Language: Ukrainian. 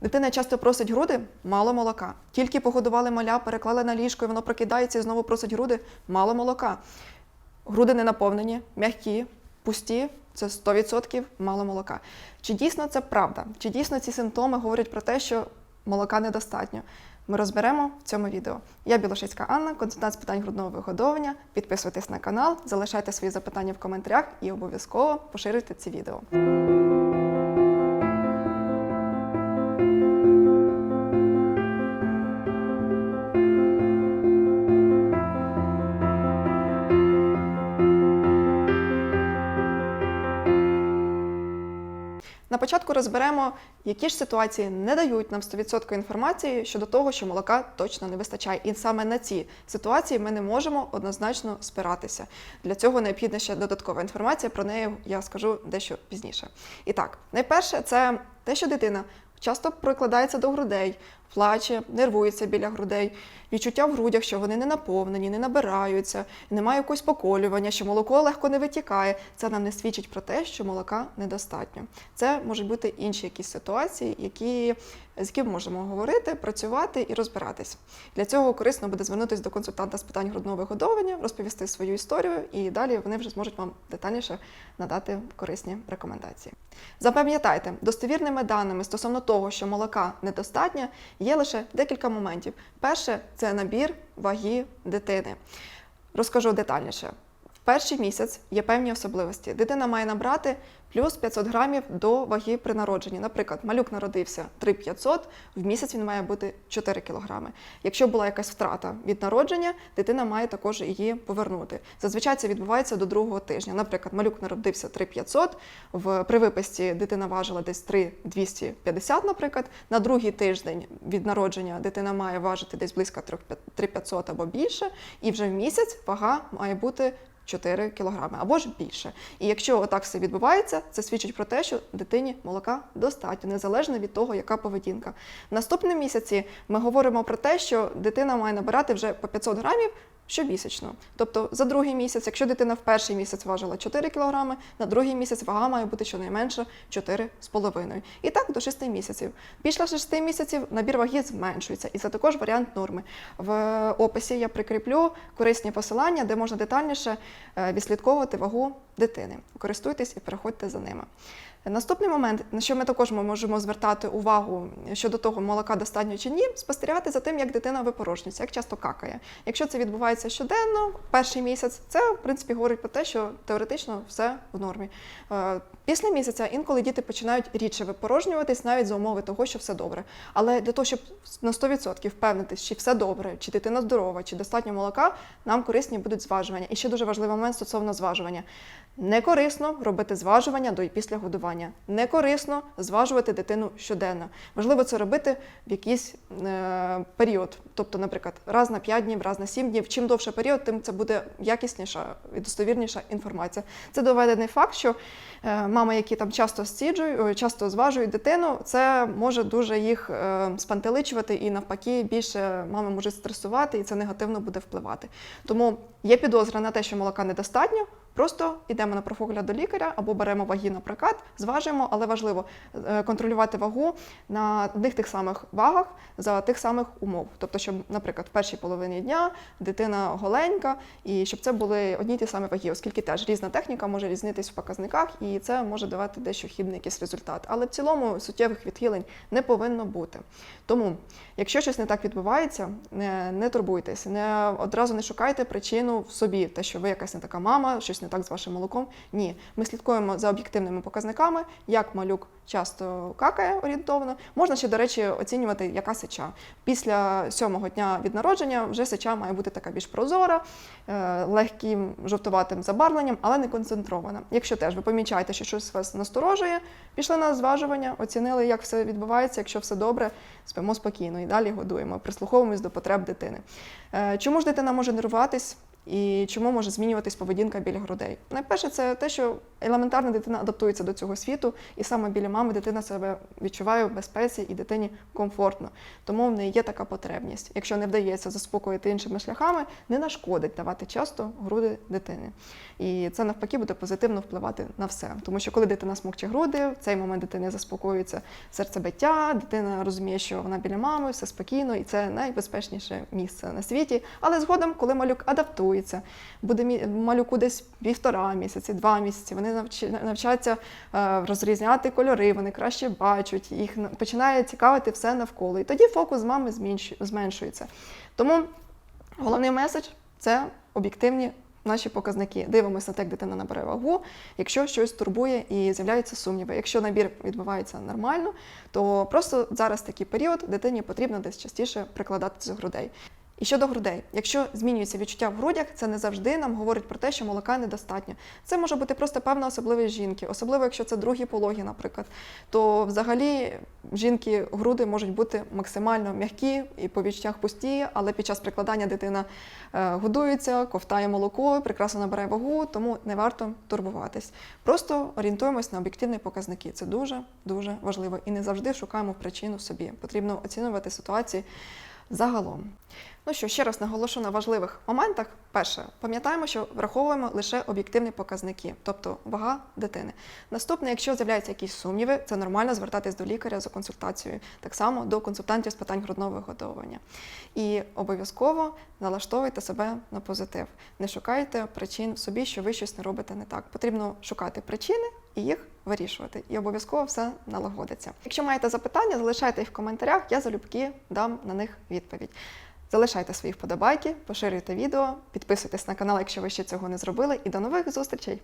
Дитина часто просить груди, мало молока. Тільки погодували маля, переклали на ліжко, і воно прокидається і знову просить груди, мало молока. Груди не наповнені, м'які, пусті. Це 100% мало молока. Чи дійсно це правда? Чи дійсно ці симптоми говорять про те, що молока недостатньо? Ми розберемо в цьому відео. Я Білошицька Анна, консультант з питань грудного вигодовування. Підписуйтесь на канал, залишайте свої запитання в коментарях і обов'язково поширюйте ці відео. На початку розберемо, які ж ситуації не дають нам 100% інформації щодо того, що молока точно не вистачає. І саме на ці ситуації ми не можемо однозначно спиратися. Для цього необхідна ще додаткова інформація. Про неї я скажу дещо пізніше. І так, найперше, це те, що дитина часто прикладається до грудей, плаче, нервується біля грудей, відчуття в грудях, що вони не наповнені, не набираються, немає якогось поколювання, що молоко легко не витікає. Це нам не свідчить про те, що молока недостатньо. Це можуть бути інші якісь ситуації, які, з якими можемо говорити, працювати і розбиратись. Для цього корисно буде звернутися до консультанта з питань грудного вигодовування, розповісти свою історію, і далі вони вже зможуть вам детальніше надати корисні рекомендації. Запам'ятайте, достовірними даними стосовно того, що молока недостатньо, є лише декілька моментів. Перше це набір ваги дитини. Розкажу детальніше. В перший місяць є певні особливості. Дитина має набрати плюс 500 грамів до ваги при народженні. Наприклад, малюк народився 3500, в місяць він має бути 4 кілограми. Якщо була якась втрата від народження, дитина має також її повернути. Зазвичай це відбувається до другого тижня. Наприклад, малюк народився 3500, в при виписці дитина важила десь 3250, наприклад. На другий тиждень від народження дитина має важити десь близько 3500 або більше, і вже в місяць вага має бути 4 кілограми або ж більше. І якщо отак все відбувається, це свідчить про те, що дитині молока достатньо, незалежно від того, яка поведінка. В наступному місяці ми говоримо про те, що дитина має набирати вже по 500 грамів щомісячно. Тобто за другий місяць, якщо дитина в перший місяць важила 4 кг, на другий місяць вага має бути щонайменше 4,5. І так до 6 місяців. Після 6 місяців набір ваги зменшується, і це також варіант норми. В описі я прикріплю корисні посилання, де можна детальніше е, відслідковувати вагу дитини. Користуйтесь і переходьте за ними. Наступний момент, на що ми також можемо звертати увагу щодо того, молока достатньо чи ні, спостерігати за тим, як дитина випорожнюється, як часто какає. Якщо це відбувається щоденно, перший місяць, це в принципі говорить про те, що теоретично все в нормі. Е, Після місяця інколи діти починають рідше випорожнюватись навіть за умови того, що все добре. Але для того, щоб на 100% впевнитись, чи все добре, чи дитина здорова, чи достатньо молока, нам корисні будуть зважування. І ще дуже важливий момент стосовно зважування. Не корисно робити зважування до і після годування. Не корисно зважувати дитину щоденно. Важливо це робити в якийсь е, період. Тобто, наприклад, раз на 5 днів, раз на 7 днів. Чим довше період, тим це буде якісніша і достовірніша інформація. Це доведений факт, що е, мами, які там часто стіджують, часто зважують дитину, це може дуже їх е, спантеличувати і навпаки більше мами можуть стресувати, і це негативно буде впливати. Тому є підозра на те, що молока недостатньо. Просто йдемо на профогляд до лікаря або беремо ваги на прокат, зважуємо, але важливо е, контролювати вагу на одних тих самих вагах за тих самих умов. Тобто, щоб, наприклад, в першій половині дня дитина голенька, і щоб це були одні й ті самі ваги, оскільки теж різна техніка може різнитись в показниках, і це може давати дещо хібний якийсь результат. Але в цілому суттєвих відхилень не повинно бути. Тому, якщо щось не так відбувається, не, не турбуйтесь, не одразу не шукайте причину в собі, те, що ви якась не така мама, щось не так з вашим молоком. Ні, ми слідкуємо за об'єктивними показниками, як малюк часто какає орієнтовно. Можна ще, до речі, оцінювати, яка сеча. Після сьомого дня від народження вже сеча має бути така більш прозора, е, легким жовтуватим забарвленням, але не концентрована. Якщо теж ви помічаєте, що щось вас насторожує, пішли на зважування, оцінили, як все відбувається. Якщо все добре, спимо спокійно і далі годуємо, прислуховуємось до потреб дитини. Е, Чому ж дитина може нервуватись? І чому може змінюватись поведінка біля грудей? Найперше, це те, що елементарно дитина адаптується до цього світу, і саме біля мами мами дитина себе відчуває в безпеці і дитині комфортно. Тому в неї є така потребність. Якщо не вдається заспокоїти іншими шляхами, не нашкодить давати часто груди дитини. І це навпаки буде позитивно впливати на все. Тому що коли дитина смокче груди, в цей момент дитини заспокоюється серцебиття, дитина розуміє, що вона біля мами, все спокійно, і це найбезпечніше місце на світі. Але згодом, коли малюк адаптується, буде малюку десь півтора місяці, два місяці, вони навчаться е, розрізняти кольори, вони краще бачать, їх починає цікавити все навколо. І тоді фокус мами зменшується. Тому головний меседж це об'єктивні наші показники. Дивимося на те, як дитина набере вагу. Якщо щось турбує і з'являються сумніви. Якщо набір відбувається нормально, то просто зараз такий період дитині потрібно десь частіше прикладати до грудей. І щодо грудей, якщо змінюється відчуття в грудях, це не завжди нам говорить про те, що молока недостатньо. Це може бути просто певна особливість жінки, особливо якщо це другі пологи, наприклад. То взагалі жінки груди можуть бути максимально м'які і по відчуттях пусті, але під час прикладання дитина е, годується, ковтає молоко, прекрасно набирає вагу, тому не варто турбуватись. Просто орієнтуємось на об'єктивні показники. Це дуже дуже важливо. І не завжди шукаємо причину собі. Потрібно оцінювати ситуації загалом. Ну що, ще раз наголошу на важливих моментах. Перше, пам'ятаємо, що враховуємо лише об'єктивні показники, тобто вага дитини. Наступне, якщо з'являються якісь сумніви, це нормально звертатись до лікаря за консультацією, так само до консультантів з питань грудного вигодовування. І обов'язково налаштовуйте себе на позитив. Не шукайте причин в собі, що ви щось не робите не так. Потрібно шукати причини і їх вирішувати. І обов'язково все налагодиться. Якщо маєте запитання, залишайте їх в коментарях, я залюбки дам на них відповідь. Залишайте свої вподобайки, поширюйте відео, підписуйтесь на канал, якщо ви ще цього не зробили, і до нових зустрічей!